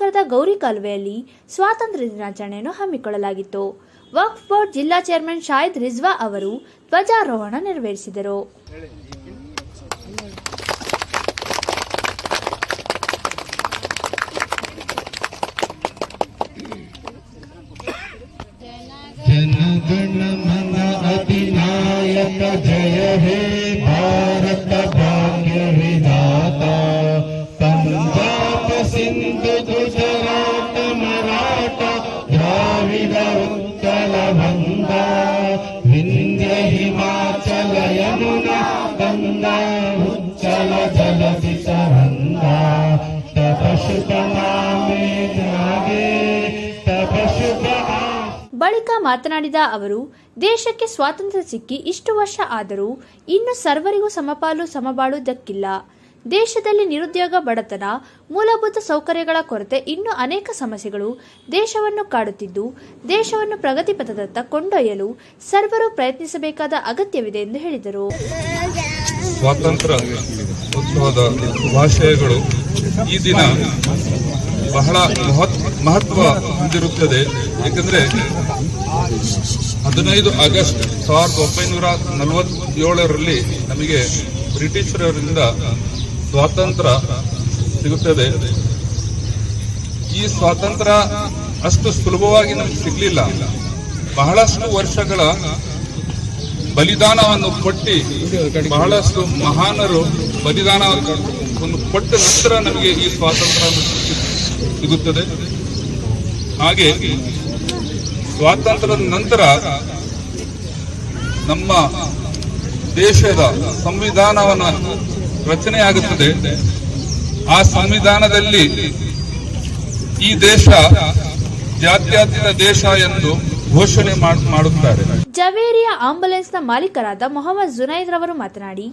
ನಗರದ ಗೌರಿ ಕಾಲುವೆಯಲ್ಲಿ ಸ್ವಾತಂತ್ರ್ಯ ದಿನಾಚರಣೆಯನ್ನು ಹಮ್ಮಿಕೊಳ್ಳಲಾಗಿತ್ತು ವಕ್ಫ್ ಬೋರ್ಡ್ ಜಿಲ್ಲಾ ಚೇರ್ಮನ್ ಶಾಹಿದ್ ರಿಜ್ವಾ ಅವರು ಧ್ವಜಾರೋಹಣ ನೆರವೇರಿಸಿದರು जनगण मन अधिनायक जय हे भारत ಬಳಿಕ ಮಾತನಾಡಿದ ಅವರು, ದೇಶಕ್ಕೆ ಸ್ವಾತಂತ್ರ್ಯ ಸಿಕ್ಕಿ ಇಷ್ಟು ವರ್ಷ ಆದರೂ ಇನ್ನು ಸರ್ವರಿಗೂ ಸಮಪಾಲು ಸಮಬಾಳು ದಕ್ಕಿಲ್ಲ ದೇಶದಲ್ಲಿ ನಿರುದ್ಯೋಗ ಬಡತನ, ಮೂಲಭೂತ ಸೌಕರ್ಯಗಳ ಕೊರತೆ ಇನ್ನೂ ಅನೇಕ ಸಮಸ್ಯೆಗಳು ದೇಶವನ್ನು ಕಾಡುತ್ತಿದ್ದು, ದೇಶವನ್ನು ಪ್ರಗತಿ ಪಥದತ್ತ ಕೊಂಡೊಯ್ಯಲು ಸರ್ವರು ಪ್ರಯತ್ನಿಸಬೇಕಾದ ಅಗತ್ಯವಿದೆ ಎಂದು ಹೇಳಿದರು. ಸ್ವಾತಂತ್ರ್ಯ ಶುಭಾಶಯಗಳು ಈ ದಿನ ಬಹಳ ಮಹತ್, ಮಹತ್ವ ಹೊಂದಿರುತ್ತದೆ. ಏಕೆಂದರೆ ಹದಿನೈದು ಆಗಸ್ಟ್ ಸಾವಿರದ ಒಂಬೈನೂರ ನಲವತ್ತೇಳರಲ್ಲಿ ನಮಗೆ ಬ್ರಿಟಿಷರಿಂದ ಸ್ವಾತಂತ್ರ್ಯ ಸಿಗುತ್ತದೆ. ಈ ಸ್ವಾತಂತ್ರ್ಯ ಅಷ್ಟು ಸುಲಭವಾಗಿ ನಮ್ಗೆ ಸಿಗಲಿಲ್ಲ. ಬಹಳಷ್ಟು ವರ್ಷಗಳ ಬಲಿದಾನವನ್ನು ಕೊಟ್ಟು ಬಹಳಷ್ಟು ಮಹಾನರು ಬಲಿದಾನವನ್ನು ಕೊಟ್ಟ ನಂತರ ನಮಗೆ ಈ ಸ್ವಾತಂತ್ರ್ಯ ಸಿಗುತ್ತದೆ. ಹಾಗೆ ಸ್ವಾತಂತ್ರ್ಯದ ನಂತರ ನಮ್ಮ ದೇಶದ ಸಂವಿಧಾನವನ್ನು ರಚನೆಯಾಗುತ್ತದೆ ಆ ಸಂವಿಧಾನದಲ್ಲಿ ಈ ದೇಶ ಜಾತ್ಯಾತೀತ ದೇಶ ಎಂದು ಘೋಷಣೆ ಮಾಡ್- ಮಾಡುತ್ತಾರೆ. ಜವೇರಿಯ ಆಂಬುಲೆನ್ಸ್ನ ಮಾಲೀಕರಾದ ಮೊಹಮ್ಮದ್ ಜುನೈದ್ ರವರು ಮಾತನಾಡಿ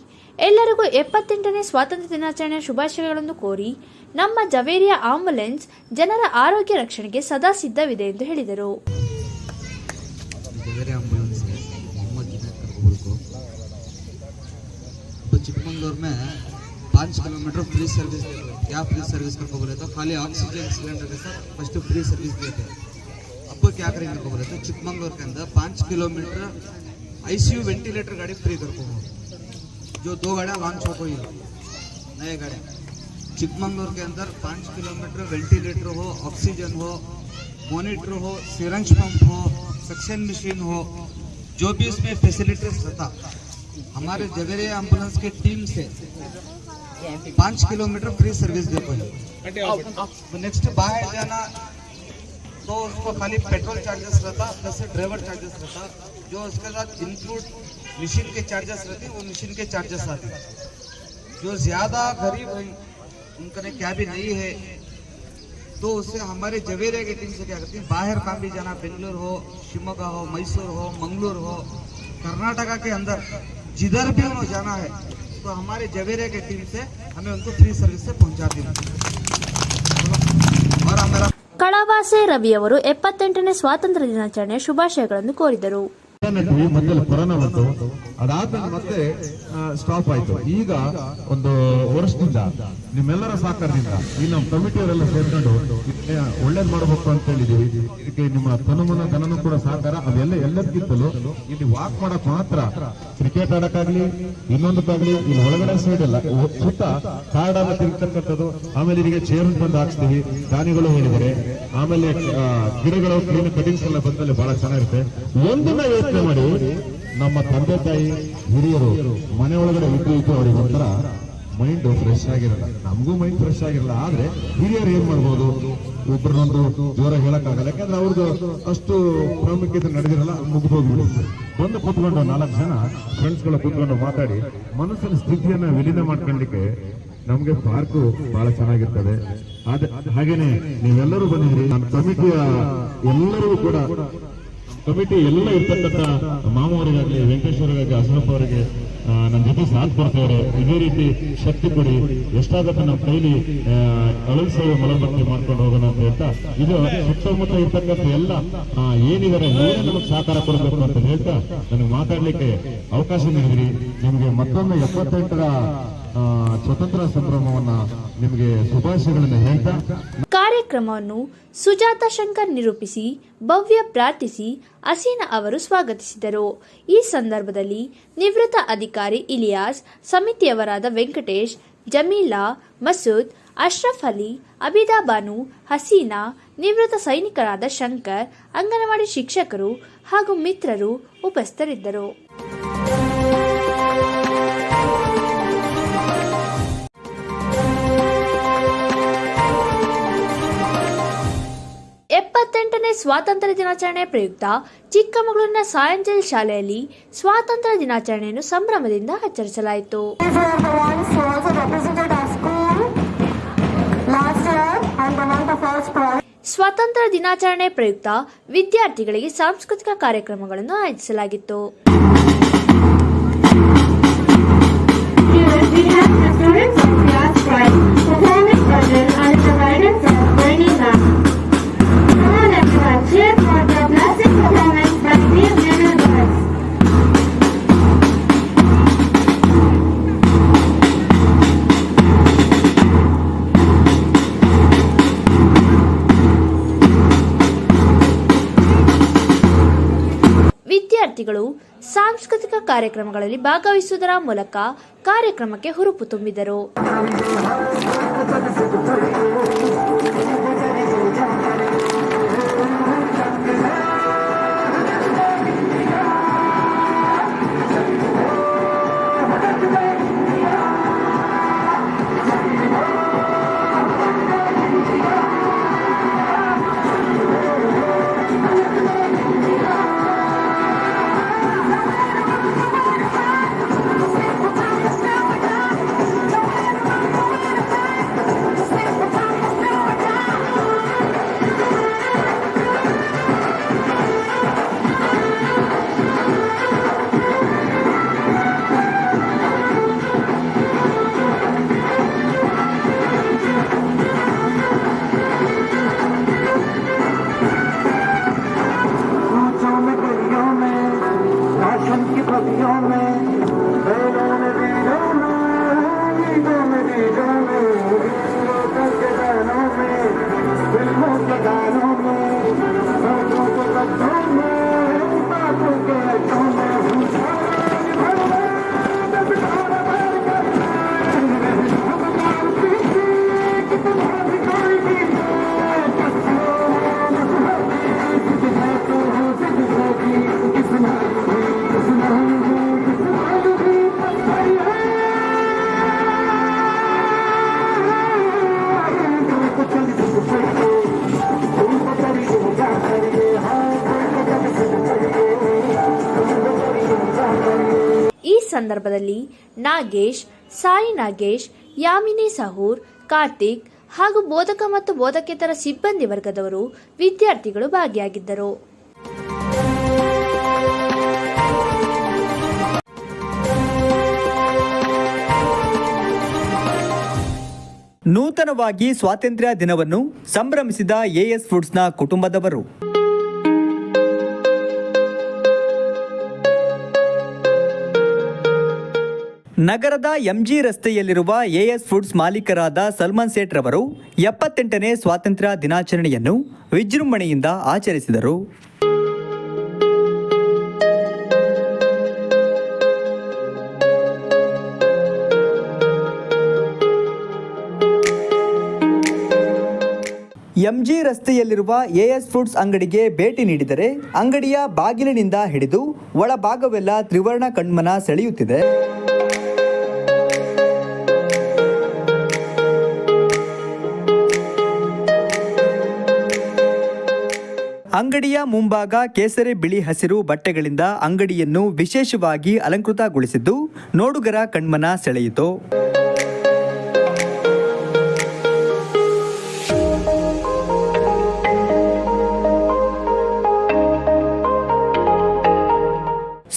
ಎಲ್ಲರಿಗೂ ಎಪ್ಪತ್ತೆಂಟನೇ ಸ್ವಾತಂತ್ರ್ಯ ದಿನಾಚರಣೆಯ ಶುಭಾಶಯಗಳನ್ನು ಕೋರಿ ನಮ್ಮ ಜವೇರಿಯ ಆಂಬುಲೆನ್ಸ್ ಜನರ ಆರೋಗ್ಯ ರಕ್ಷಣೆಗೆ ಸದಾ ಸಿದ್ಧವಿದೆ ಎಂದು ಹೇಳಿದರು. ಪಾಂಚ್ ಕಿಲೋಮೀಟರ್ ಫ್ರೀ ಸರ್ವಿಸ್ ಯಾವ ಫ್ರೀ ಸರ್ವಿಸ್ ಕರ್ಕೊಬರುತ್ತೆ ಖಾಲಿ oxygen cylinder sir. First free service ಬೇಕು. ಅಪ್ಪಕ್ಕೆ ಯಾಕೆ ಕರ್ಕೊಬರುತ್ತೆ ಚಿಕ್ಕಮಂಗ್ಳೂರ್ಕಿಂದ ಪಾಂಚ್ kilometre I C U ventilator ಗಾಡಿ ಫ್ರೀ ಕರ್ಕೊಬೋದು जो दो गाड़ियाँ लॉन्च हो गई नए गाड़ियाँ चिकमंगलूर के अंदर पाँच किलोमीटर वेंटिलेटर हो, ऑक्सीजन हो, मॉनिटर हो, सिरंज पंप हो, सक्शन मशीन हो, जो भी इसमें फैसिलिटीज़ रहता, हमारे जगरिया एंबुलेंस की टीम से पाँच किलोमीटर फ्री सर्विस देते हैं। नेक्स्ट बाहर जाना तो उसको खाली पेट्रोल चार्जेस रहता प्लस ड्राइवर चार्जेस रहता, जो उसके साथ इंक्लूड मशीन के चार्जेस रहते वो मशीन के चार्जेस आते जो ज़्यादा गरीब हैं उनका क्या भी नहीं है तो उससे हमारे जवेरे की टीम से क्या करती है बाहर काम भी जाना बेंगलोर हो शिमोगा हो मैसूर हो मंगलोर हो कर्नाटका के अंदर जिधर भी उन्हें जाना है तो हमारे जवेरे की टीम से हमें उनको फ्री सर्विस से पहुंचा दी और हमारा ಕಳವಾಸೆ ರವಿಯವರು ಎಪ್ಪತ್ತೆಂಟನೇ ಸ್ವಾತಂತ್ರ್ಯ ದಿನಾಚರಣೆಯ ಶುಭಾಶಯಗಳನ್ನು ಕೋರಿದರು ನಟ್ವಿ ಮೊದಲು ಕೊರೋನಾ ಬಂತು. ಅದಾದ್ಮೇಲೆ ಮತ್ತೆ ಸ್ಟಾಪ್ ಆಯ್ತು. ಈಗ ಒಂದು ವರ್ಷದಿಂದ ನಿಮ್ಮೆಲ್ಲರ ಸಹಕಾರದಿಂದ ಈ ನಮ್ಮ ಕಮಿಟಿಯವರೆಲ್ಲ ಸೇರ್ಕೊಂಡು ಒಳ್ಳೇದ್ ಮಾಡಬೇಕು ಅಂತ ಹೇಳಿದೀವಿ. ಇದಕ್ಕೆ ನಿಮ್ಮ ತನುಮನ ಧನನು ಕೂಡ ಸಹಕಾರ. ಅದೆಲ್ಲ ಎಲ್ಲದಕ್ಕಿಂತಲೂ ಇಲ್ಲಿ ವಾಕ್ ಮಾಡಕ್ ಮಾತ್ರ ಕ್ರಿಕೆಟ್ ಆಡಕ್ಕಾಗ್ಲಿ, ಇನ್ನೊಂದಕ್ಕಾಗ್ಲಿ ಇಲ್ಲಿ ಒಳಗಡೆ ಸೈಡ್ ಎಲ್ಲ ಸುತ್ತ ಆಗ ತಿರ್ಗತಕ್ಕಂಥದ್ದು. ಆಮೇಲೆ ಇಲ್ಲಿಗೆ ಚೇರ್ ಬಂದು ಹಾಕ್ಸ್ತೀವಿ. ದಾನಿಗಳು ಹೇಳಿದರೆ. ಆಮೇಲೆ ಗಿಡಗಳು, ಕ್ಲೀನ್ ಕಟಿಂಗ್ಸ್ ಎಲ್ಲ ಬಂದಲ್ಲಿ ಬಹಳ ಚೆನ್ನಾಗಿರುತ್ತೆ. ಒಂದನ್ನ ಯೋಚನೆ ಮಾಡಿ ನಮ್ಮ ತಂದೆ ತಾಯಿ, ಹಿರಿಯರು ಮನೆ ಒಳಗಡೆ ಇದ್ದು ಇದ್ದು ಅವ್ರಿಗೆ ಒಂಥರ ಮೈಂಡ್ ಫ್ರೆಶ್ ಆಗಿರಲ್ಲ. ನಮಗೂ ಮೈಂಡ್ ಫ್ರೆಶ್ ಆಗಿರಲ್ಲ. ಆದ್ರೆ ಹಿರಿಯರು ಏನ್ ಮಾಡ್ಬೋದು? ಒಬ್ಬರನ್ನೊಂದು ಜೋರ ಹೇಳಕ್ಕಾಗಲ್ಲ. ಯಾಕಂದ್ರೆ ಅವ್ರದ್ದು ಅಷ್ಟು ಪ್ರಾಮುಖ್ಯತೆ ನಡೆದಿರಲ್ಲ ಮುಗಿದು ಹೋಗ್ಬಿಡುತ್ತೆ. ಬಂದು ಕೂತ್ಕೊಂಡು ನಾಲ್ಕು ಜನ ಫ್ರೆಂಡ್ಸ್ಗಳ ಕೂತ್ಕೊಂಡು ಮಾತಾಡಿ, ಮನಸ್ಸಿನ ಸ್ಥಿತಿಯನ್ನ ವಿಲೀನ ಮಾಡ್ಕೊಂಡಿಕ್ಕೆ ನಮ್ಗೆ ಪಾರ್ಕು ಬಹಳ ಚೆನ್ನಾಗಿರ್ತದೆ. ಹಾಗೇನೆ ನೀವೆಲ್ಲರೂ ಬಂದಿದ್ರಿ ನಮ್ಮ ಕಮಿಟಿಯ ಎಲ್ಲರಿಗೂ ಕೂಡ ಕಮಿಟಿ ಎಲ್ಲ ಇರ್ತಕ್ಕಂಥ ಮಾಮೂರಿಗಾಗ್ಲಿ ವೆಂಕಟೇಶ್ವರಗಾಗಲಿ ಅಸರಪ್ಪ ಅವರಿಗೆ ನನ್ನ ಜೊತೆ ಸಾಥ್ ಕೊಡ್ತೇವೆ ಇದೇ ರೀತಿ ಶಕ್ತಿ ಕೊಡಿ. ಎಷ್ಟಾಗತ್ತೆ ನಮ್ಮ ಕೈಲಿ ಅಳಲ್ ಮಲಬಟ್ಟಿ ಮಾಡ್ಕೊಂಡು ಹೋಗೋಣ ಅಂತ ಹೇಳ್ತಾ, ಇದು ಸುತ್ತಮುತ್ತ ಇರ್ತಕ್ಕಂಥ ಎಲ್ಲ ಏನಿದ್ದಾರೆ ಏನೇ ನಮಗೆ ಸಹಕಾರ ಕೊಡಬೇಕು ಅಂತ ಹೇಳ್ತಾ, ನನಗೆ ಮಾತಾಡ್ಲಿಕ್ಕೆ ಅವಕಾಶ ನೀಡಿದ್ರಿ. ನಿಮಗೆ ಮತ್ತೊಮ್ಮೆ ಎಪ್ಪತ್ತೆಂಟರ ಸ್ವತಂತ್ರ ಸಂಭ್ರಮವನ್ನ ನಿಮಗೆ ಶುಭಾಶಯಗಳನ್ನು ಹೇಳ್ತಾ ಕಾರ್ಯ ಕಾರ್ಯಕ್ರಮವನ್ನು ಸುಜಾತ ಶಂಕರ್ ನಿರೂಪಿಸಿ, ಭವ್ಯ ಪ್ರಾರ್ಥಿಸಿ ಅಸೀನ ಅವರು ಸ್ವಾಗತಿಸಿದರು. ಈ ಸಂದರ್ಭದಲ್ಲಿ ನಿವೃತ್ತ ಅಧಿಕಾರಿ ಇಲಿಯಾಸ್, ಸಮಿತಿಯವರಾದ ವೆಂಕಟೇಶ್, ಜಮೀಲಾ, ಮಸೂದ್, ಅಶ್ರಫ್ ಅಲಿ, ಅಬಿದಾ ಬಾನು, ಹಸೀನಾ, ನಿವೃತ್ತ ಸೈನಿಕರಾದ ಶಂಕರ್, ಅಂಗನವಾಡಿ ಶಿಕ್ಷಕರು ಹಾಗೂ ಮಿತ್ರರು ಉಪಸ್ಥಿತರಿದ್ದರು. ಸ್ವಾತಂತ್ರ್ಯ ದಿನಾಚರಣೆ ಪ್ರಯುಕ್ತ ಚಿಕ್ಕಮಗಳೂರಿನ ಸಾಯಂಜಲ್ ಶಾಲೆಯಲ್ಲಿ ಸ್ವಾತಂತ್ರ್ಯ ದಿನಾಚರಣೆಯನ್ನು ಸಂಭ್ರಮದಿಂದ ಆಚರಿಸಲಾಯಿತು. ಸ್ವಾತಂತ್ರ್ಯ ದಿನಾಚರಣೆ ಪ್ರಯುಕ್ತ ವಿದ್ಯಾರ್ಥಿಗಳಿಗೆ ಸಾಂಸ್ಕೃತಿಕ ಕಾರ್ಯಕ್ರಮಗಳನ್ನು ಆಯೋಜಿಸಲಾಗಿತ್ತು ಕಾರ್ಯಕ್ರಮಗಳಲ್ಲಿ ಭಾಗವಹಿಸುವುದರ ಮೂಲಕ ಕಾರ್ಯಕ್ರಮಕ್ಕೆ ಹುರುಪು ತುಂಬಿದರು. ಸಂದರ್ಭದಲ್ಲಿ ನಾಗೇಶ್, ಸಾಯಿ ನಾಗೇಶ್, ಯಾಮಿನಿ ಸಹೂರ್, ಕಾರ್ತಿಕ್ ಹಾಗೂ ಬೋಧಕ ಮತ್ತು ಬೋಧಕೇತರ ಸಿಬ್ಬಂದಿ ವರ್ಗದವರು ವಿದ್ಯಾರ್ಥಿಗಳು ಭಾಗಿಯಾಗಿದ್ದರು. ನೂತನವಾಗಿ ಸ್ವಾತಂತ್ರ್ಯ ದಿನವನ್ನು ಸಂಭ್ರಮಿಸಿದ ಎಎಸ್ ಫುಡ್ಸ್ನ ಕುಟುಂಬದವರು. ನಗರದ ಎಂಜಿ ರಸ್ತೆಯಲ್ಲಿರುವ ಎಎಸ್ ಫುಡ್ಸ್ ಮಾಲೀಕರಾದ ಸಲ್ಮಾನ್ ಸೇಠ್ ರವರು ಎಪ್ಪತ್ತೆಂಟನೇ ಸ್ವಾತಂತ್ರ್ಯ ದಿನಾಚರಣೆಯನ್ನು ವಿಜೃಂಭಣೆಯಿಂದ ಆಚರಿಸಿದರು. ಎಂಜಿ ರಸ್ತೆಯಲ್ಲಿರುವ ಎಎಸ್ ಫುಡ್ಸ್ ಅಂಗಡಿಗೆ ಭೇಟಿ ನೀಡಿದರೆ ಅಂಗಡಿಯ ಬಾಗಿಲಿನಿಂದ ಹಿಡಿದು ಒಳಭಾಗವೆಲ್ಲ ತ್ರಿವರ್ಣ ಕಣ್ಮನ ಸೆಳೆಯುತ್ತಿದೆ. ಅಂಗಡಿಯ ಮುಂಭಾಗ ಕೇಸರಿ ಬಿಳಿ ಹಸಿರು ಬಟ್ಟೆಗಳಿಂದ ಅಂಗಡಿಯನ್ನು ವಿಶೇಷವಾಗಿ ಅಲಂಕೃತಗೊಳಿಸಿದ್ದು ನೋಡುಗರ ಕಣ್ಮನ ಸೆಳೆಯಿತು.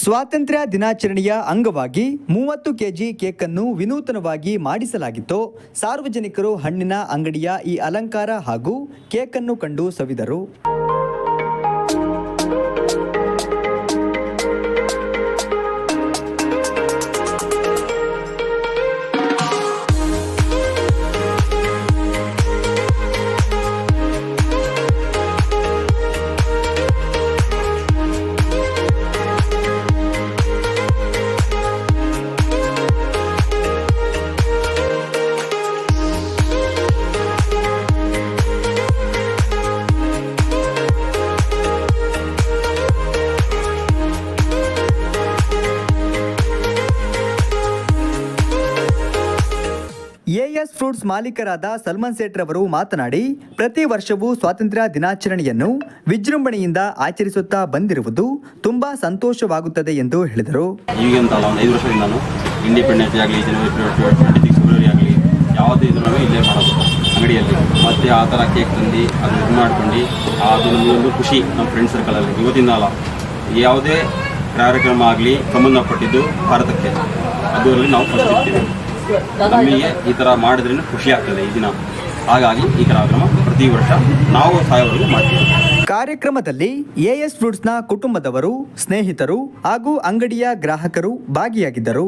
ಸ್ವಾತಂತ್ರ್ಯ ದಿನಾಚರಣೆಯ ಅಂಗವಾಗಿ ಮೂವತ್ತು ಕೆಜಿ ಕೇಕ್ ಅನ್ನು ವಿನೂತನವಾಗಿ ಮಾಡಿಸಲಾಗಿತ್ತು. ಸಾರ್ವಜನಿಕರು ಹಣ್ಣಿನ ಅಂಗಡಿಯ ಈ ಅಲಂಕಾರ ಹಾಗೂ ಕೇಕ್ ಅನ್ನು ಕಂಡು ಸವಿದರು. ಫ್ರೂಟ್ಸ್ ಮಾಲೀಕರಾದ ಸಲ್ಮಾನ್ ಸೇಠ್ರವರು ಮಾತನಾಡಿ, ಪ್ರತಿ ವರ್ಷವೂ ಸ್ವಾತಂತ್ರ್ಯ ದಿನಾಚರಣೆಯನ್ನು ವಿಜೃಂಭಣೆಯಿಂದ ಆಚರಿಸುತ್ತಾ ಬಂದಿರುವುದು ತುಂಬಾ ಸಂತೋಷವಾಗುತ್ತದೆ ಎಂದು ಹೇಳಿದರು. ಇಂಡಿಪೆಂಡೆನ್ಸ್ ಆಗಲಿ ಜನವರಿ ಆಗಲಿ, ಯಾವುದೇ ಇದ್ರೂ ಇಲ್ಲೇ ಮಾಡೋದು ಅಂಗಡಿಯಲ್ಲಿ. ಮತ್ತೆ ಆ ಥರ ಕೇಕ್ ತಂದು ಅದು ಇದು ಮಾಡ್ಕೊಂಡು ಅದು ನಮಗೊಂದು ಖುಷಿ ನಮ್ಮ ಫ್ರೆಂಡ್ ಸರ್ಕಲಲ್ಲಿ ಇವತ್ತಿಂದ ಅಲ್ಲ, ಯಾವುದೇ ಕಾರ್ಯಕ್ರಮ ಆಗಲಿ, ಸಂಬಂಧಪಟ್ಟಿದ್ದು ಭಾರತಕ್ಕೆ. ಅದರಲ್ಲಿ ನಾವು ನಮಗೆ ಈ ಥರ ಮಾಡಿದ್ರೂ ಖುಷಿ ಆಗ್ತದೆ ಈ ದಿನ. ಹಾಗಾಗಿ ಈ ಕಾರ್ಯಕ್ರಮ ಪ್ರತಿ ವರ್ಷ ನಾವು ಸಾಯವರೆಗೂ ಮಾಡ್ತೀವಿ. ಕಾರ್ಯಕ್ರಮದಲ್ಲಿ ಎಎಸ್ ಫ್ರೂಟ್ಸ್ನ ಕುಟುಂಬದವರು ಸ್ನೇಹಿತರು ಹಾಗೂ ಅಂಗಡಿಯ ಗ್ರಾಹಕರು ಭಾಗಿಯಾಗಿದ್ದರು.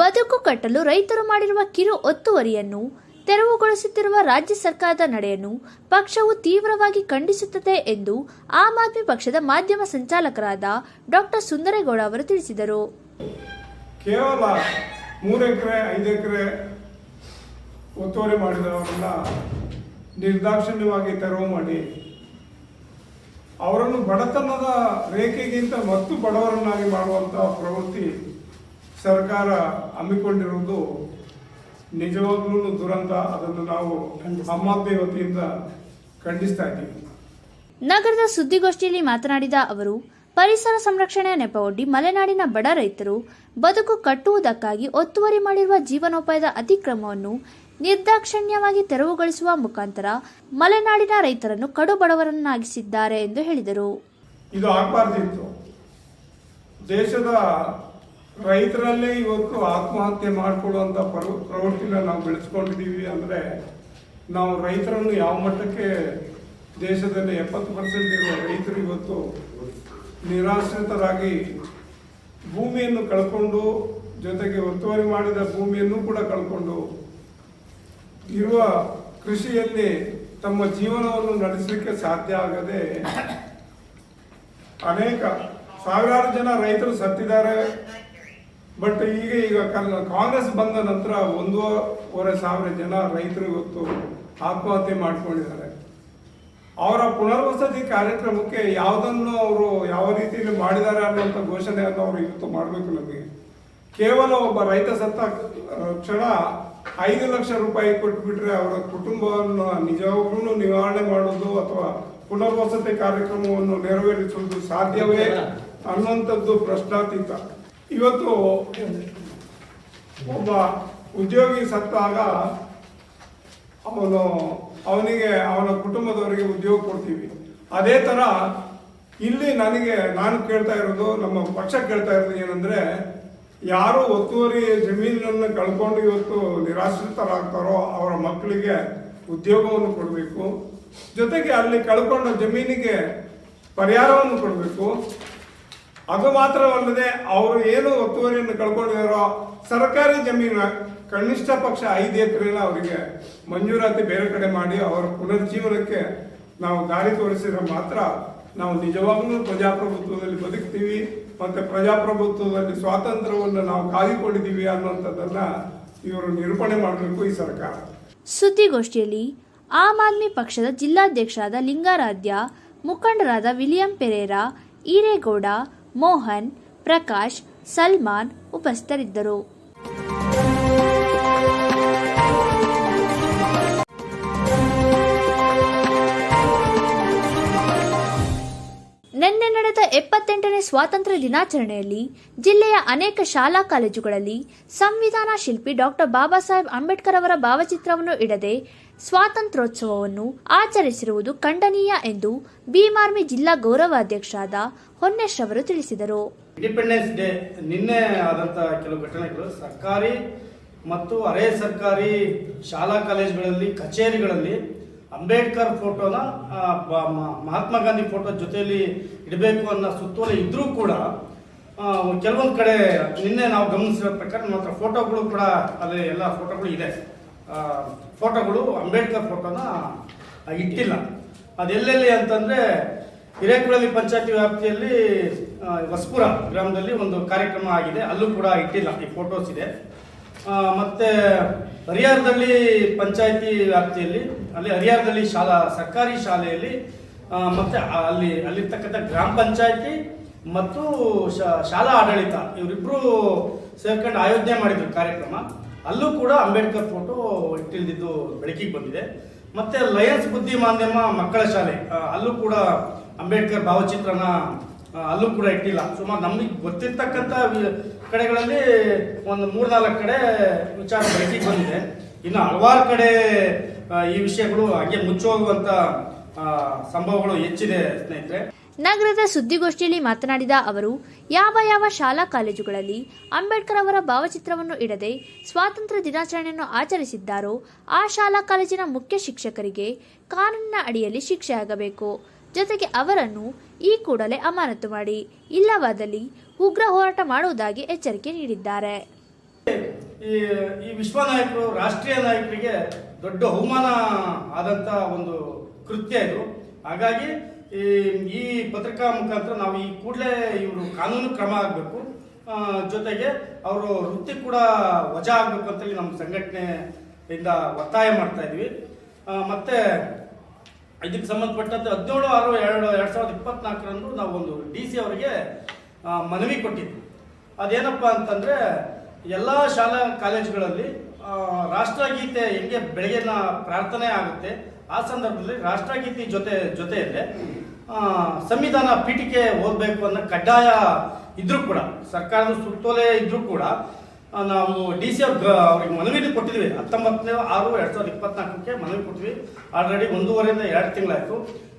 ಬದುಕು ಕಟ್ಟಲು ರೈತರು ಮಾಡಿರುವ ಕಿರು ಒತ್ತುವರಿಯನ್ನು ತೆರವುಗೊಳಿಸುತ್ತಿರುವ ರಾಜ್ಯ ಸರ್ಕಾರದ ನಡೆಯನ್ನು ಪಕ್ಷವು ತೀವ್ರವಾಗಿ ಖಂಡಿಸುತ್ತದೆ ಎಂದು ಆಮ್ ಆದ್ಮಿ ಪಕ್ಷದ ಮಾಧ್ಯಮ ಸಂಚಾಲಕರಾದ ಡಾಕ್ಟರ್ ಸುಂದರೇಗೌಡ ಅವರು ತಿಳಿಸಿದರು. ಕೇವಲ ಮೂರು ಎಕರೆ, ಐದು ಎಕರೆ ಒತ್ತುವರಿ ಮಾಡಿದವರನ್ನ ನಿರ್ದಾಕ್ಷಿಣ್ಯವಾಗಿ ತೆರವು ಮಾಡಿ ಅವರನ್ನು ಬಡತನದ ರೇಖೆಗಿಂತ ಮತ್ತು ಬಡವರನ್ನಾಗಿ ಮಾಡುವಂತಹ ಪ್ರವೃತ್ತಿ ಸರ್ಕಾರ ಹಮ್ಮಿಕೊಂಡಿರುವುದು ನಿಜವಾಗ್ಲೂ ದುರಂತ ಅದನ್ನು ನಾವು ಆದ್ಮಿ ವತಿಯಿಂದ ಖಂಡಿಸ್ತಾ ಇದ್ದೀವಿ. ನಗರದ ಸುದ್ದಿಗೋಷ್ಠಿಯಲ್ಲಿ ಮಾತನಾಡಿದ ಅವರು ಪರಿಸರ ಸಂರಕ್ಷಣೆಯ ನೆಪವೊಡ್ಡಿ ಮಲೆನಾಡಿನ ಬಡ ರೈತರು ಬದುಕು ಕಟ್ಟುವುದಕ್ಕಾಗಿ ಒತ್ತುವರಿ ಮಾಡಿರುವ ಜೀವನೋಪಾಯದ ಅತಿಕ್ರಮವನ್ನು ನಿರ್ದಾಕ್ಷಣ್ಯವಾಗಿ ತೆರವುಗೊಳಿಸುವ ಮುಖಾಂತರ ಮಲೆನಾಡಿನ ರೈತರನ್ನು ಕಡು ಬಡವರನ್ನಾಗಿಸಿದ್ದಾರೆ ಎಂದು ಹೇಳಿದರು. ಇದು ಆಗಬಾರ್ದಿತ್ತು. ದೇಶದ ರೈತರಲ್ಲೇ ಇವತ್ತು ಆತ್ಮಹತ್ಯೆ ಮಾಡಿಕೊಳ್ಳುವಂಥ ಪ್ರವ ಪ್ರವೃತ್ತಿನ ನಾವು ಬೆಳೆಸ್ಕೊಂಡಿದ್ದೀವಿ ಅಂದರೆ ನಾವು ರೈತರನ್ನು ಯಾವ ಮಟ್ಟಕ್ಕೆ ದೇಶದಲ್ಲಿ ಎಪ್ಪತ್ತು ಪರ್ಸೆಂಟ್ ಇರುವ ರೈತರು ಇವತ್ತು ನಿರಾಶ್ರಿತರಾಗಿ ಭೂಮಿಯನ್ನು ಕಳ್ಕೊಂಡು ಜೊತೆಗೆ ಒತ್ತುವರಿ ಮಾಡಿದ ಭೂಮಿಯನ್ನು ಕೂಡ ಕಳ್ಕೊಂಡು ಇರುವ ಕೃಷಿಯಲ್ಲಿ ತಮ್ಮ ಜೀವನವನ್ನು ನಡೆಸಲಿಕ್ಕೆ ಸಾಧ್ಯ ಆಗದೆ ಅನೇಕ ಸಾವಿರಾರು ಜನ ರೈತರು ಸತ್ತಿದ್ದಾರೆ. ಬಟ್ ಈಗ ಈಗ ಕಾಂಗ್ರೆಸ್ ಬಂದ ನಂತರ ಒಂದೂವರೆ ಸಾವಿರ ಜನ ರೈತರು ಇವತ್ತು ಆತ್ಮಹತ್ಯೆ ಮಾಡ್ಕೊಂಡಿದ್ದಾರೆ. ಅವರ ಪುನರ್ವಸತಿ ಕಾರ್ಯಕ್ರಮಕ್ಕೆ ಯಾವುದನ್ನು ಅವರು ಯಾವ ರೀತಿಯಲ್ಲಿ ಮಾಡಿದ್ದಾರೆ ಅನ್ನುವಂಥ ಘೋಷಣೆಯನ್ನು ಅವರು ಇವತ್ತು ಮಾಡಬೇಕು ನಮಗೆ. ಕೇವಲ ಒಬ್ಬ ರೈತ ಸತ್ತ ಕ್ಷಣ ಐದು ಲಕ್ಷ ರೂಪಾಯಿ ಕೊಟ್ಬಿಟ್ರೆ ಅವರ ಕುಟುಂಬವನ್ನು ನಿಜವಾಗ್ಲೂ ನಿವಾರಣೆ ಮಾಡೋದು ಅಥವಾ ಪುನರ್ವಸತಿ ಕಾರ್ಯಕ್ರಮವನ್ನು ನೆರವೇರಿಸುವುದು ಸಾಧ್ಯವೇ ಅನ್ನುವಂಥದ್ದು ಪ್ರಶ್ನಾತೀತ. ಇವತ್ತು ಒಬ್ಬ ಉದ್ಯೋಗಿ ಸತ್ತಾಗ ಅವನು ಅವನಿಗೆ, ಅವನ ಕುಟುಂಬದವರಿಗೆ ಉದ್ಯೋಗ ಕೊಡ್ತೀವಿ. ಅದೇ ಥರ ಇಲ್ಲಿ ನನಗೆ, ನಾನು ಕೇಳ್ತಾ ಇರೋದು, ನಮ್ಮ ಪಕ್ಷ ಕೇಳ್ತಾ ಇರೋದು ಏನಂದ್ರೆ, ಯಾರು ಒತ್ತುವರಿ ಜಮೀನನ್ನು ಕಳ್ಕೊಂಡು ಇವತ್ತು ನಿರಾಶ್ರಿತರಾಗ್ತಾರೋ ಅವರ ಮಕ್ಕಳಿಗೆ ಉದ್ಯೋಗವನ್ನು ಕೊಡಬೇಕು. ಜೊತೆಗೆ ಅಲ್ಲಿ ಕಳ್ಕೊಂಡ ಜಮೀನಿಗೆ ಪರಿಹಾರವನ್ನು ಕೊಡಬೇಕು. ಅದು ಮಾತ್ರವಲ್ಲದೆ ಅವರು ಏನು ಒತ್ತುವರಿಯನ್ನು ಕಳ್ಕೊಂಡಿದಾರೋ ಸರ್ಕಾರಿ ಜಮೀನು ಕನಿಷ್ಠ ಪಕ್ಷ ಐದು ಎಕರೆನ ಅವರಿಗೆ ಮಂಜೂರಾತಿ ಬೇರೆ ಕಡೆ ಮಾಡಿ ಅವರ ಪುನರ್ಜೀವನಕ್ಕೆ ನಾವು ದಾರಿ ತೋರಿಸಿದ್ರೆ ಮಾತ್ರ ನಾವು ನಿಜವಾಗ್ಲೂ ಪ್ರಜಾಪ್ರಭುತ್ವದಲ್ಲಿ ಬದುಕ್ತೀವಿ ಮತ್ತೆ ಪ್ರಜಾಪ್ರಭುತ್ವದಲ್ಲಿ ಸ್ವಾತಂತ್ರ್ಯವನ್ನು ನಾವು ಕಾಯ್ದುಕೊಂಡಿದ್ದೀವಿ ಅನ್ನುವಂಥದ್ದನ್ನ ಇವರು ನಿರೂಪಣೆ ಮಾಡಬೇಕು ಈ ಸರ್ಕಾರ. ಸುದ್ದಿಗೋಷ್ಠಿಯಲ್ಲಿ ಆಮ್ ಆದ್ಮಿ ಪಕ್ಷದ ಜಿಲ್ಲಾಧ್ಯಕ್ಷರಾದ ಲಿಂಗಾರಾಧ್ಯ, ಮುಖಂಡರಾದ ವಿಲಿಯಂ ಪೆರೇರಾ ಈರೇಗೌಡ ಮೋಹನ್, ಪ್ರಕಾಶ್, ಸಲ್ಮಾನ್ ಉಪಸ್ಥಿತರಿದ್ದರು. ನಿನ್ನೆ ನಡೆದ ಎಪ್ಪತ್ತೆಂಟನೇ ಸ್ವಾತಂತ್ರ್ಯ ದಿನಾಚರಣೆಯಲ್ಲಿ ಜಿಲ್ಲೆಯ ಅನೇಕ ಶಾಲಾ ಕಾಲೇಜುಗಳಲ್ಲಿ ಸಂವಿಧಾನ ಶಿಲ್ಪಿ ಡಾಕ್ಟರ್ ಬಾಬಾ ಸಾಹೇಬ್ ಅಂಬೇಡ್ಕರ್ ಅವರ ಭಾವಚಿತ್ರವನ್ನು ಇಡದೆ ಸ್ವಾತಂತ್ರ್ಯೋತ್ಸವವನ್ನು ಆಚರಿಸಿರುವುದು ಖಂಡನೀಯ ಎಂದು ಭೀಮಾರ್ಮಿ ಜಿಲ್ಲಾ ಗೌರವಾಧ್ಯಕ್ಷರಾದ ಹೊನ್ನೇಶ್ ಅವರು ತಿಳಿಸಿದರು. ಇಂಡಿಪೆಂಡೆನ್ಸ್ ಡೇ ನಿನ್ನೆ ಆದಂತಹ ಕೆಲವು ಘಟನೆಗಳು ಸರ್ಕಾರಿ ಮತ್ತು ಅರೆ ಸರ್ಕಾರಿ ಶಾಲಾ ಕಾಲೇಜುಗಳಲ್ಲಿ, ಕಚೇರಿಗಳಲ್ಲಿ ಅಂಬೇಡ್ಕರ್ ಫೋಟೋನ ಮಹಾತ್ಮ ಗಾಂಧಿ ಫೋಟೋ ಜೊತೆಯಲ್ಲಿ ಇಡಬೇಕು ಅನ್ನೋ ಸುತ್ತೋಲೆ ಇದ್ರೂ ಕೂಡ ಕೆಲವೊಂದು ಕಡೆ ನಿನ್ನೆ ನಾವು ಗಮನಿಸಿರೋ ಪ್ರಕಾರ ನಮ್ಮ ಹತ್ರ ಫೋಟೋಗಳು ಕೂಡ ಅಲ್ಲಿ ಎಲ್ಲ ಫೋಟೋಗಳು ಇದೆ. ಫೋಟೋಗಳು, ಅಂಬೇಡ್ಕರ್ ಫೋಟೋನ ಇಟ್ಟಿಲ್ಲ. ಅದೆಲ್ಲೆಲ್ಲಿ ಅಂತಂದರೆ ಹಿರೇಕುಳಲಿ ಪಂಚಾಯತಿ ವ್ಯಾಪ್ತಿಯಲ್ಲಿ ವಸ್ಪುರ ಗ್ರಾಮದಲ್ಲಿ ಒಂದು ಕಾರ್ಯಕ್ರಮ ಆಗಿದೆ. ಅಲ್ಲೂ ಕೂಡ ಇಟ್ಟಿಲ್ಲ, ಈ ಫೋಟೋಸ್ ಇದೆ. ಮತ್ತು ಹರಿಹಾರದಲ್ಲಿ ಪಂಚಾಯತಿ ವ್ಯಾಪ್ತಿಯಲ್ಲಿ, ಅಲ್ಲಿ ಹರಿಹಾರದಲ್ಲಿ ಶಾಲಾ, ಸರ್ಕಾರಿ ಶಾಲೆಯಲ್ಲಿ ಮತ್ತು ಅಲ್ಲಿ, ಅಲ್ಲಿರ್ತಕ್ಕಂಥ ಗ್ರಾಮ ಪಂಚಾಯತಿ ಮತ್ತು ಶಾಲಾ ಆಡಳಿತ ಇವರಿಬ್ಬರು ಸೇರ್ಕೊಂಡು ಆಯೋಜನೆ ಮಾಡಿದರು ಕಾರ್ಯಕ್ರಮ. ಅಲ್ಲೂ ಕೂಡ ಅಂಬೇಡ್ಕರ್ ಫೋಟೋ ಇಟ್ಟಿಲ್ದಿದ್ದು ಬೆಳಕಿಗೆ ಬಂದಿದೆ. ಮತ್ತೆ ಲಯನ್ಸ್ ಬುದ್ಧಿ ಮಾಧ್ಯಮ ಮಕ್ಕಳ ಶಾಲೆ ಅಲ್ಲೂ ಕೂಡ ಅಂಬೇಡ್ಕರ್ ಭಾವಚಿತ್ರನ ಅಲ್ಲೂ ಕೂಡ ಇಟ್ಟಿಲ್ಲ. ಸುಮಾರು ನಮಗೆ ಗೊತ್ತಿರ್ತಕ್ಕಂಥ ಕಡೆಗಳಲ್ಲಿ ಒಂದು ಮೂರ್ನಾಲ್ಕು ಕಡೆ ವಿಚಾರ ಬೆಳಕಿಗೆ ಬಂದಿದೆ. ಇನ್ನು ಹಲವಾರು ಕಡೆ ಈ ವಿಷಯಗಳು ಹಾಗೆ ಮುಚ್ಚೋಗುವಂಥ ಸಂಭವಗಳು ಹೆಚ್ಚಿದೆ ಸ್ನೇಹಿತರೆ. ನಗರದ ಸುದ್ದಿಗೋಷ್ಠಿಯಲ್ಲಿ ಮಾತನಾಡಿದ ಅವರು, ಯಾವ ಯಾವ ಶಾಲಾ ಕಾಲೇಜುಗಳಲ್ಲಿ ಅಂಬೇಡ್ಕರ್ ಅವರ ಭಾವಚಿತ್ರವನ್ನು ಇಡದೆ ಸ್ವಾತಂತ್ರ್ಯ ದಿನಾಚರಣೆಯನ್ನು ಆಚರಿಸಿದ್ದಾರೋ, ಆ ಶಾಲಾ ಕಾಲೇಜಿನ ಮುಖ್ಯ ಶಿಕ್ಷಕರಿಗೆ ಕಾನೂನಿನ ಅಡಿಯಲ್ಲಿ ಶಿಕ್ಷೆಯಾಗಬೇಕು ಜೊತೆಗೆ ಅವರನ್ನು ಈ ಕೂಡಲೇ ಅಮಾನತು ಮಾಡಿ, ಇಲ್ಲವಾದಲ್ಲಿ ಉಗ್ರ ಹೋರಾಟ ಮಾಡುವುದಾಗಿ ಎಚ್ಚರಿಕೆ ನೀಡಿದ್ದಾರೆ. ಈ ರಾಷ್ಟ್ರೀಯ ನಾಯಕರಿಗೆ ದೊಡ್ಡ ಅವಮಾನ ಆದಂತ ಒಂದು ಕೃತ್ಯ ಇದು. ಹಾಗಾಗಿ ಈ ಪತ್ರಿಕಾ ಮುಖಾಂತರ ನಾವು ಈ ಕೂಡಲೇ ಇವರು ಕಾನೂನು ಕ್ರಮ ಆಗಬೇಕು. ಜೊತೆಗೆ ಅವರು ವೃತ್ತಿ ಕೂಡ ವಜಾ ಆಗಬೇಕು ಅಂತೇಳಿ ನಮ್ಮ ಸಂಘಟನೆಯಿಂದ ಒತ್ತಾಯ ಮಾಡ್ತಾ ಇದ್ವಿ. ಮತ್ತೆ ಇದಕ್ಕೆ ಸಂಬಂಧಪಟ್ಟಂತೆ ಹದಿನೇಳು, ಆರು, ಎರಡು ಎರಡು ಸಾವಿರದ ಇಪ್ಪತ್ನಾಲ್ಕರಂದು ನಾವು ಒಂದು ಡಿ ಸಿ ಅವರಿಗೆ ಮನವಿ ಕೊಟ್ಟಿದ್ವಿ. ಅದೇನಪ್ಪ ಅಂತಂದರೆ, ಎಲ್ಲ ಶಾಲಾ ಕಾಲೇಜುಗಳಲ್ಲಿ ರಾಷ್ಟ್ರಗೀತೆ ಹೆಂಗೆ ಬೆಳಗ್ಗೆನ ಪ್ರಾರ್ಥನೆ ಆಗುತ್ತೆ ಆ ಸಂದರ್ಭದಲ್ಲಿ ರಾಷ್ಟ್ರಗೀತೆ ಜೊತೆ, ಜೊತೆಯಲ್ಲೇ ಸಂವಿಧಾನ ಪೀಠಿಕೆ ಓದಬೇಕು ಅನ್ನೋ ಕಡ್ಡಾಯ ಇದ್ರೂ ಕೂಡ, ಸರ್ಕಾರದ ಸುತ್ತೋಲೆ ಇದ್ರೂ ಕೂಡ ನಾವು ಡಿ ಸಿ ಅವ್ರಿಗೆ ಮನವಿ ಕೊಟ್ಟಿದ್ವಿ. ಹತ್ತೊಂಬತ್ತನೇ ಆರು ಎರಡು ಸಾವಿರದ ಇಪ್ಪತ್ನಾಲ್ಕಕ್ಕೆ ಮನವಿ ಕೊಟ್ಟಿದ್ವಿ. ಆಲ್ರೆಡಿ ಒಂದೂವರೆಯಿಂದ ಎರಡು ತಿಂಗಳಾಯಿತು.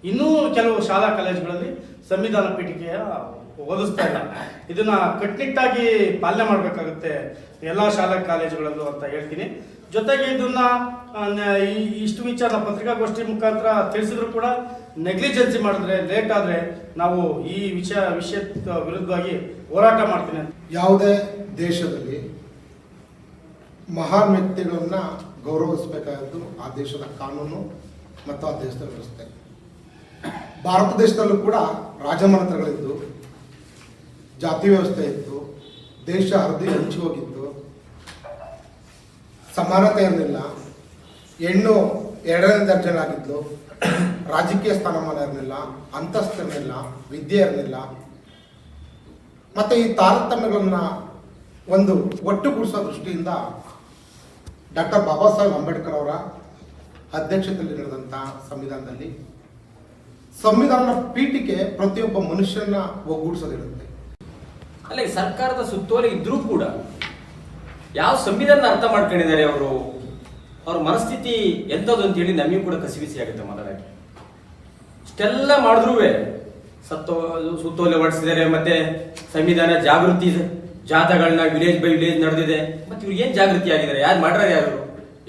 ಇನ್ನೂ ಕೆಲವು ಶಾಲಾ ಕಾಲೇಜುಗಳಲ್ಲಿ ಸಂವಿಧಾನ ಪೀಠಿಕೆಯ ಓದಿಸ್ತಾ ಇಲ್ಲ. ಇದನ್ನ ಕಟ್ಟುನಿಟ್ಟಾಗಿ ಪಾಲನೆ ಮಾಡಬೇಕಾಗುತ್ತೆ. ಎಲ್ಲ ಶಾಲಾ ಕಾಲೇಜುಗಳಲ್ಲೂ ಅಂತ ಹೇಳ್ತೀನಿ. ಜೊತೆಗೆ ಇದನ್ನ ಇಷ್ಟು ವಿಚಾರ ಪತ್ರಿಕಾಗೋಷ್ಠಿ ಮುಖಾಂತರ ತಿಳಿಸಿದ್ರು ಕೂಡ ನೆಗ್ಲಿಜೆನ್ಸಿ ಮಾಡಿದ್ರೆ ಲೇಟ್ ಆದ್ರೆ ನಾವು ಈ ವಿಷಯ ವಿಷಯದ ವಿರುದ್ಧವಾಗಿ ಹೋರಾಟ ಮಾಡ್ತೀನಿ ಯಾವುದೇ ದೇಶದಲ್ಲಿ ಮಹಾನ್ ವ್ಯಕ್ತಿಗಳನ್ನ ಗೌರವಿಸಬೇಕಾದ್ದು ಆ ದೇಶದ ಕಾನೂನು ಮತ್ತು ಆ ದೇಶದ ವ್ಯವಸ್ಥೆ. ಭಾರತ ದೇಶದಲ್ಲೂ ಕೂಡ ರಾಜಮನೆತನಗಳಿದ್ದು, ಜಾತಿ ವ್ಯವಸ್ಥೆ ಇತ್ತು, ದೇಶ ಹರಿದು ಹಂಚಿ ಹೋಗಿತ್ತು. ಸಮಾನತೆ ಇರಲಿಲ್ಲ ಹೆಣ್ಣು ಎರಡನೇ ದರ್ಜೆನಾಗಿದ್ಲು ರಾಜಕೀಯ ಸ್ಥಾನಮಾನ ಇರಲಿಲ್ಲ ಅಂತಸ್ತು ಇರಲಿಲ್ಲ ವಿದ್ಯೆ ಇರಲಿಲ್ಲ. ಮತ್ತು ಈ ತಾರತಮ್ಯಗಳನ್ನ ಒಂದು ಒಟ್ಟುಗೂಡಿಸೋ ದೃಷ್ಟಿಯಿಂದ ಡಾಕ್ಟರ್ ಬಾಬಾ ಸಾಹೇಬ್ ಅಂಬೇಡ್ಕರ್ ಅವರ ಅಧ್ಯಕ್ಷತೆಯಲ್ಲಿ ನಡೆದಂಥ ಸಂವಿಧಾನದಲ್ಲಿ ಸಂವಿಧಾನ ಪೀಠಿಕೆ ಪ್ರತಿಯೊಬ್ಬ ಮನುಷ್ಯನ ಒಗ್ಗೂಡಿಸೋದಿರುತ್ತೆ. ಅಲ್ಲಿ ಸರ್ಕಾರದ ಸುತ್ತೋಲೆ ಇದ್ರೂ ಕೂಡ ಯಾವ ಸಂವಿಧಾನ ಅರ್ಥ ಮಾಡ್ಕೊಂಡಿದ್ದಾರೆ ಅವರು? ಅವ್ರ ಮನಸ್ಥಿತಿ ಎಂಥದ್ದು ಅಂತ ಹೇಳಿ ನಮಗೂ ಕೂಡ ಕಸಿವಿಸಿ ಆಗುತ್ತೆ ಮೊದಲಾಗಿ. ಇಷ್ಟೆಲ್ಲ ಮಾಡಿದ್ರೂ ಸತ್ತೋ, ಸುತ್ತೋಲೆ ಹೊಡಿಸಿದ್ದಾರೆ ಮತ್ತೆ ಸಂವಿಧಾನ ಜಾಗೃತಿ ಜಾಥಾಗಳನ್ನ ವಿಲೇಜ್ ಬೈ ವಿಲೇಜ್ ನಡೆದಿದೆ. ಮತ್ತೆ ಇವ್ರು ಏನ್ ಜಾಗೃತಿ ಆಗಿದ್ದಾರೆ? ಯಾರು ಮಾಡ್ರ ಯಾರು?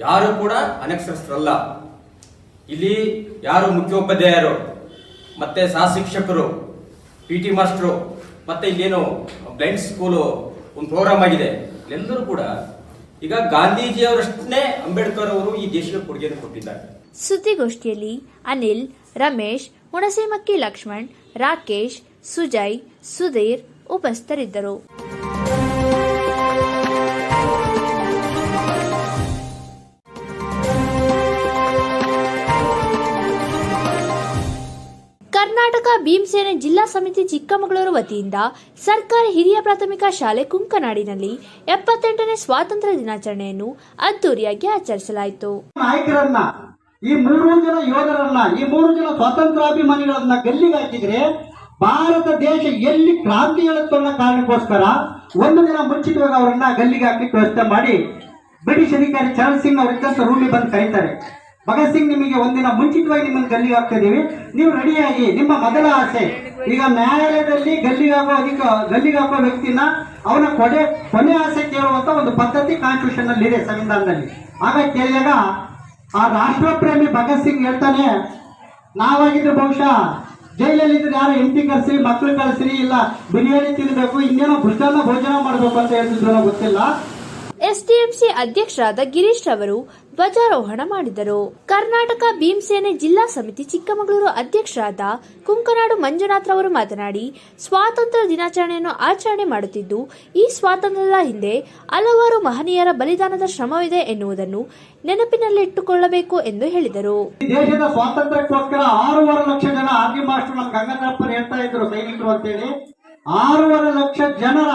ಯಾರು ಕೂಡ ಅನಕ್ಷರಸ್ಥರಲ್ಲ. ಇಲ್ಲಿ ಯಾರು ಮುಖ್ಯೋಪಾಧ್ಯಾಯರು, ಮತ್ತೆ ಸಹ ಶಿಕ್ಷಕರು ಪಿ ಟಿ ಮಾಸ್ಟ್ರು ಮತ್ತೆ ಇಲ್ಲೇನು ಬ್ಲೈಂಡ್ ಸ್ಕೂಲು ಒಂದು ಪ್ರೋಗ್ರಾಮ್ ಆಗಿದೆ. ಎಲ್ಲರೂ ಕೂಡ ಈಗ ಗಾಂಧೀಜಿಯವರಷ್ಟೇ ಅಂಬೇಡ್ಕರ್ ಅವರು ಈ ದೇಶಕ್ಕೆ ಕೊಡುಗೆಯನ್ನು ಕೊಟ್ಟಿದ್ದಾರೆ. ಸುದ್ದಿಗೋಷ್ಠಿಯಲ್ಲಿ ಅನಿಲ್, ರಮೇಶ್, ಹುಣಸೇಮಕ್ಕಿ ಲಕ್ಷ್ಮಣ್, ರಾಕೇಶ್, ಸುಜಯ್, ಸುಧೀರ್ ಉಪಸ್ಥಿತರಿದ್ದರು. ಕರ್ನಾಟಕ ಭೀಮಸೇನೆ ಜಿಲ್ಲಾ ಸಮಿತಿ ಚಿಕ್ಕಮಗಳೂರು ವತಿಯಿಂದ ಸರ್ಕಾರಿ ಹಿರಿಯ ಪ್ರಾಥಮಿಕ ಶಾಲೆ ಕುಂಕನಾಡಿನಲ್ಲಿ ಎಪ್ಪತ್ತೆಂಟನೇ ಸ್ವಾತಂತ್ರ್ಯ ದಿನಾಚರಣೆಯನ್ನು ಅದ್ದೂರಿಯಾಗಿ ಆಚರಿಸಲಾಯಿತು. ನಾಯಕರನ್ನ, ಈ ಮೂರು ಜನ ಯೋಧರನ್ನ, ಈ ಮೂರು ಜನ ಸ್ವಾತಂತ್ರ್ಯಾಭಿಮಾನಿಗಳನ್ನ ಗಲ್ಲಿಗೆ ಹಾಕಿದ್ರೆ ಭಾರತ ದೇಶ ಎಲ್ಲಿ ಕ್ರಾಂತಿ ಹೇಳುತ್ತೋ ಅನ್ನೋ ಕಾರಣಕ್ಕೋಸ್ಕರ ಒಂದು ದಿನ ಮುಂಚಿತವಾಗಿ ಅವರನ್ನ ಗಲ್ಲಿಗೆ ಹಾಕಿ ವ್ಯವಸ್ಥೆ ಮಾಡಿ ಬ್ರಿಟಿಷ್ ಅಧಿಕಾರಿ ಚರಣ್ ಸಿಂಗ್ ಅವರಿಂದ ರೂಲಿ ಬಂದು ಕರೀತಾರೆ. ಭಗತ್ ಸಿಂಗ್ ನಿಮಗೆ ಒಂದಿನ ಮುಂಚಿತವಾಗಿ ನಿಮ್ಮನ್ನು ಗಲ್ಲಿಗೆ ಹಾಕ್ತಾ ಇದೀವಿ ನೀವು ರೆಡಿಯಾಗಿ ನಿಮ್ಮ ಮೊದಲ ಆಸೆ, ಈಗ ನ್ಯಾಯಾಲಯದಲ್ಲಿ ಗಲ್ಲಿಗೆ ಅಧಿಕ ಗಲ್ಲಿಗೆ ವ್ಯಕ್ತಿನ ಅವನ ಕೊಡೆ, ಕೊನೆ ಆಸೆ ಕೇಳುವಂತ ಒಂದು ಪದ್ಧತಿ ಕಾನ್ಸ್ಟಿಟ್ಯೂಷನ್ ಅಲ್ಲಿ ಇದೆ ಸಂವಿಧಾನದಲ್ಲಿ. ಆಗ ಕೇಳಿದಾಗ, ಆ ರಾಷ್ಟ್ರಪ್ರೇಮಿ ಭಗತ್ ಸಿಂಗ್ ಹೇಳ್ತಾನೆ, ನಾವಾಗಿದ್ರೆ ಬಹುಶಃ ಜೈಲಲ್ಲಿ ಇದ್ರೆ ಯಾರು ಹೆಂಡತಿ ಕರೆಸಿ ಮಕ್ಳು ಕಳಿಸ್ರಿ ಇಲ್ಲ ಬಿರಿಯಾನಿ ತಿನ್ನಬೇಕು ಇನ್ನೇನೋ ಭೃಷ್ಟಾನ್ನ ಭೋಜನ ಮಾಡಬೇಕು ಅಂತ ಹೇಳ್ತಿದ್ರು ಗೊತ್ತಿಲ್ಲ? ಎಸ್ಡಿಎಂಸಿ ಅಧ್ಯಕ್ಷರಾದ ಗಿರೀಶ್ ಅವರು ಧ್ವಜಾರೋಹಣ ಮಾಡಿದರು. ಕರ್ನಾಟಕ ಭೀಮಸೇನೆ ಜಿಲ್ಲಾ ಸಮಿತಿ ಚಿಕ್ಕಮಗಳೂರು ಅಧ್ಯಕ್ಷರಾದ ಕುಂಕನಾಡು ಮಂಜುನಾಥ್ ಅವರು ಮಾತನಾಡಿ, ಸ್ವಾತಂತ್ರ್ಯ ದಿನಾಚರಣೆಯನ್ನು ಆಚರಣೆ ಮಾಡುತ್ತಿದ್ದು, ಈ ಸ್ವಾತಂತ್ರ್ಯದ ಹಿಂದೆ ಹಲವಾರು ಮಹನೀಯರ ಬಲಿದಾನದ ಶ್ರಮವಿದೆ ಎನ್ನುವುದನ್ನು ನೆನಪಿನಲ್ಲಿಟ್ಟುಕೊಳ್ಳಬೇಕು ಎಂದು ಹೇಳಿದರು. ದೇಶದ ಸ್ವಾತಂತ್ರ್ಯಕ್ಕೋಸ್ಕರ ಆರೂವರೆ ಲಕ್ಷ ಜನ ಆರ್ಮಿ ಮಾಸ್ಟರ್ ಹೇಳ್ತಾ ಇದ್ರು, ಸೈನಿಕರು ಅಂತೇಳಿ. ಆರೂವರೆ ಲಕ್ಷ ಜನರ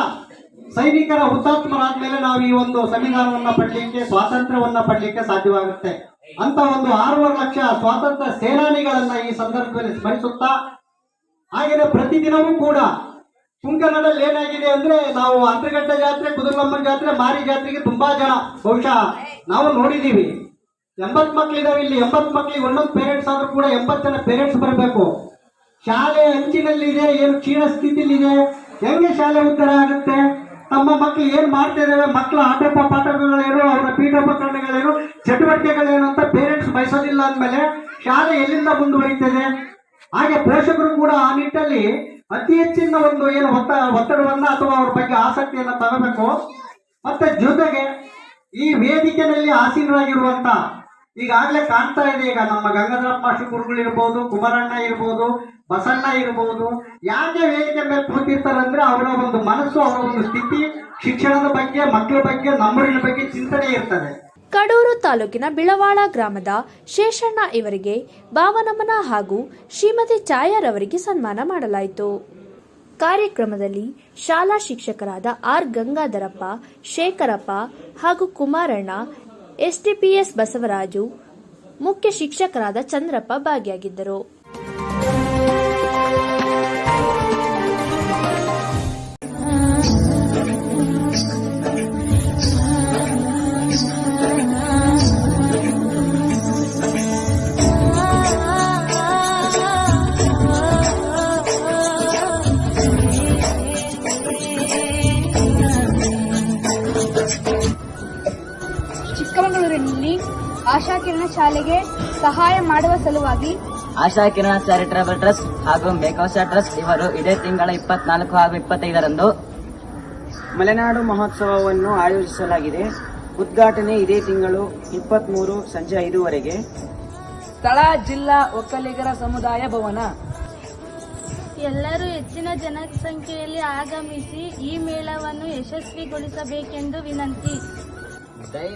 ಸೈನಿಕರ ಹುತಾತ್ಮರಾದ್ಮೇಲೆ ನಾವು ಈ ಒಂದು ಸಂವಿಧಾನವನ್ನ ಪಡ್ಲಿಕ್ಕೆ, ಸ್ವಾತಂತ್ರ್ಯವನ್ನ ಪಡ್ಲಿಕ್ಕೆ ಸಾಧ್ಯವಾಗುತ್ತೆ. ಅಂತ ಒಂದು ಆರೂವರೆ ಲಕ್ಷ ಸ್ವಾತಂತ್ರ್ಯ ಸೇನಾನಿಗಳನ್ನ ಈ ಸಂದರ್ಭದಲ್ಲಿ ಸ್ಮರಿಸುತ್ತಾ ಹಾಗೆಯೇ ಪ್ರತಿದಿನವೂ ಕೂಡ ಕುಂಕನಡಲ್ಲಿ ಏನಾಗಿದೆ ಅಂದ್ರೆ ನಾವು ಅಂತರ್ಗಟ್ಟೆ ಜಾತ್ರೆ ಕುದುರ್ಲಮ್ಮನ ಜಾತ್ರೆ, ಮಾರಿ ಜಾತ್ರೆಗೆ ತುಂಬಾ ಜನ. ಬಹುಶಃ ನಾವು ನೋಡಿದೀವಿ ಎಂಬತ್ ಮಕ್ಳಿದಾವೆ ಇಲ್ಲಿ ಎಂಬತ್ ಮಕ್ಳಿಗೆ ಒಂದೊಂದು ಪೇರೆಂಟ್ಸ್ ಆದ್ರೂ ಕೂಡ ಎಂಬತ್ ಜನ ಪೇರೆಂಟ್ಸ್ ಬರಬೇಕು. ಶಾಲೆ ಅಂಚಿನಲ್ಲಿದೆ, ಏನು ಕ್ಷೀಣ ಸ್ಥಿತಿಲಿದೆ, ಹೆಂಗೆ ಶಾಲೆ ಉತ್ತರ ಆಗುತ್ತೆ? ತಮ್ಮ ಮಕ್ಕಳು ಏನ್ ಮಾಡ್ತಾ ಇದಾವೆ ಮಕ್ಕಳ ಆಟೋಪ ಪಾಠಗಳೇನು ಅವರ ಪೀಠೋಪಕರಣಗಳೇನು, ಚಟುವಟಿಕೆಗಳೇನು ಅಂತ ಪೇರೆಂಟ್ಸ್ ಬಯಸೋದಿಲ್ಲ ಅಂದಮೇಲೆ ಶಾಲೆ ಎಲ್ಲಿಂದ ಮುಂದುವರಿತದೆ? ಹಾಗೆ ಪೋಷಕರು ಕೂಡ ಆ ನಿಟ್ಟಲ್ಲಿ ಅತಿ ಹೆಚ್ಚಿನ ಒಂದು ಏನು ಒತ್ತ, ಒತ್ತಡವನ್ನ ಅಥವಾ ಅವ್ರ ಬಗ್ಗೆ ಆಸಕ್ತಿಯನ್ನ ತಗೋಬೇಕು. ಮತ್ತೆ ಜೊತೆಗೆ ಈ ವೇದಿಕೆಯಲ್ಲಿ ಆಸೀನರಾಗಿರುವಂತ ಈಗಾಗಲೇ ಕಾಣ್ತಾ ಇದೆ ಈಗ ನಮ್ಮ ಗಂಗಾಧರಪ್ಪ ಗುರುಗಳು ಇರ್ಬೋದು, ಕುಮಾರಣ್ಣ ಇರ್ಬೋದು, ಬಸಣ್ಣ ಇರ್ಬೋದು. ಯಾಕೆ ವೇದಿಕೆ ಮೇಲೆ ಕೂತಿರ್ತಾರೆ ಅಂದ್ರೆ ಅವರ ಒಂದು ಮನಸ್ಸು, ಅವರ ಒಂದು ಸ್ಥಿತಿ, ಶಿಕ್ಷಣದ ಬಗ್ಗೆ, ಮಕ್ಕಳ ಬಗ್ಗೆ, ನಮ್ಮೂರಿನ ಬಗ್ಗೆ ಚಿಂತನೆ ಇರ್ತದೆ. ಕಡೂರು ತಾಲೂಕಿನ ಬಿಳವಾಳ ಗ್ರಾಮದ ಶೇಷಣ್ಣ ಇವರಿಗೆ ಭಾವನಮನ ಹಾಗೂ ಶ್ರೀಮತಿ ಛಾಯಾರವರಿಗೆ ಸನ್ಮಾನ ಮಾಡಲಾಯಿತು. ಕಾರ್ಯಕ್ರಮದಲ್ಲಿ ಶಾಲಾ ಶಿಕ್ಷಕರಾದ ಆರ್ ಗಂಗಾಧರಪ್ಪ, ಶೇಖರಪ್ಪ ಹಾಗೂ ಕುಮಾರಣ್ಣ ಎಸ್ಟಿಪಿಎಸ್ ಬಸವರಾಜು ಮುಖ್ಯ ಶಿಕ್ಷಕರಾದ ಚಂದ್ರಪ್ಪ ಭಾಗಿಯಾಗಿದ್ದರು. ಚಿಕ್ಕಮಗಳೂರಿನಲ್ಲಿ ಆಶಾಕಿರಣ ಶಾಲೆಗೆ ಸಹಾಯ ಮಾಡುವ ಸಲುವಾಗಿ ಆಶಾ ಕಿರಣ ಚಾರಿಟಬಲ್ ಟ್ರಸ್ಟ್ ಹಾಗೂ ಮೇಕೌಶ ಟ್ರಸ್ಟ್ ಇವರು ಇದೇ ತಿಂಗಳ ಇಪ್ಪತ್ನಾಲ್ಕು ಹಾಗೂ ಇಪ್ಪತ್ತೈದರಂದು ಮಲೆನಾಡು ಮಹೋತ್ಸವವನ್ನು ಆಯೋಜಿಸಲಾಗಿದೆ. ಉದ್ಘಾಟನೆ ಇದೇ ತಿಂಗಳು ಇಪ್ಪತ್ಮೂರು ಸಂಜೆ ಐದುವರೆಗೆ. ಸ್ಥಳ ಜಿಲ್ಲಾ ಒಕ್ಕಲಿಗರ ಸಮುದಾಯ ಭವನ. ಎಲ್ಲರೂ ಹೆಚ್ಚಿನ ಜನಸಂಖ್ಯೆಯಲ್ಲಿ ಆಗಮಿಸಿ ಈ ಮೇಳವನ್ನು ಯಶಸ್ವಿಗೊಳಿಸಬೇಕೆಂದು ವಿನಂತಿ. జై